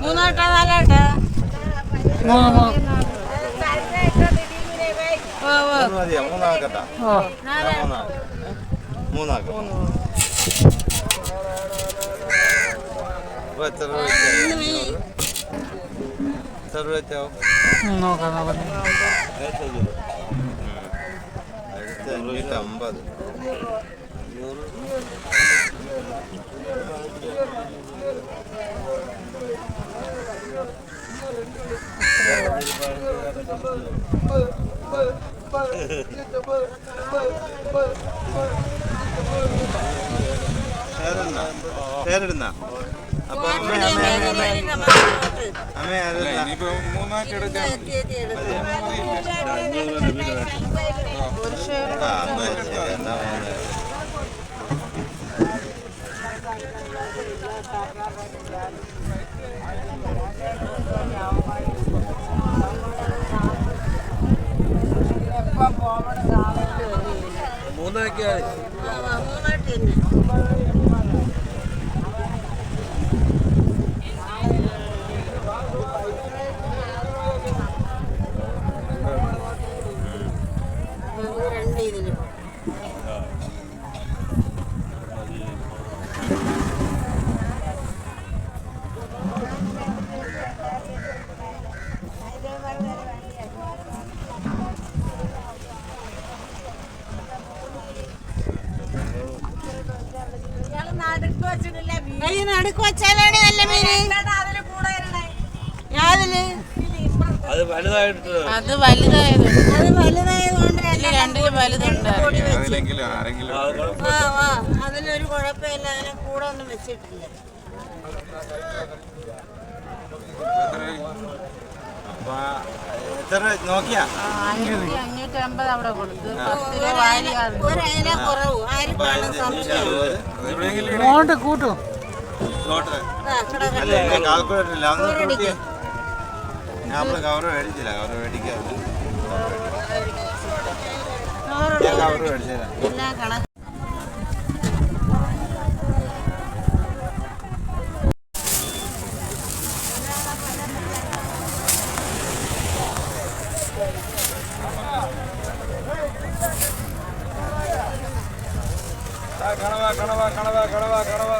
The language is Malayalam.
മൂന്നോട്ടോ നാലോട്ടോ മൂന്ന് മൂന്ന് ഓ ഓ മൂന്ന് മതിയോ മൂന്നാക്കട്ടാ എത്ര? എത്ര രൂപ നോക്കാം നോക്കാം അമ്പത് പേരെടുന്ന പേരെടുന്ന അപ്പൊ അമ്മ അമ്മ അമ്മ അമ്മ അമ്മ അതെടുന്ന ആ എന്നാ ശരി എന്നാ മൂന്ന് രണ്ട് ഇതിലും നടുക്ക് വെച്ചാലാണ് നല്ല മീന് അത് വലുതായത്. ആ ആ അതിലൊരു കുഴപ്പമില്ല അതിനെ കൂടെ ഒന്നും വെച്ചിട്ടില്ല. അപ്പൊ എത്ര നോക്കിയാ? അഞ്ഞൂറ്റി അഞ്ഞൂറ്റി അമ്പത് അവിടെ കൊടുത്തു. പത്ത് രൂപ വാരി അത് ഒരതിനെ കുറവ്. ആർക്കാണ് സംശയം. മോണ്ട് കൂട്ടും. നോട്ട് ആ, കിടക്കട്ടെ. അല്ല എന്റെ കാൽക്കുലേറ്റർ ഇല്ല. അന്ന് ഒരടിക്ക്. കൂട്ടി. ഞാൻ നമ്മൾ കവർ മേടിച്ചില്ല. കവർ കവർ മേടിച്ചതാണ് കണവ കണവ കണവ കണവ കണവ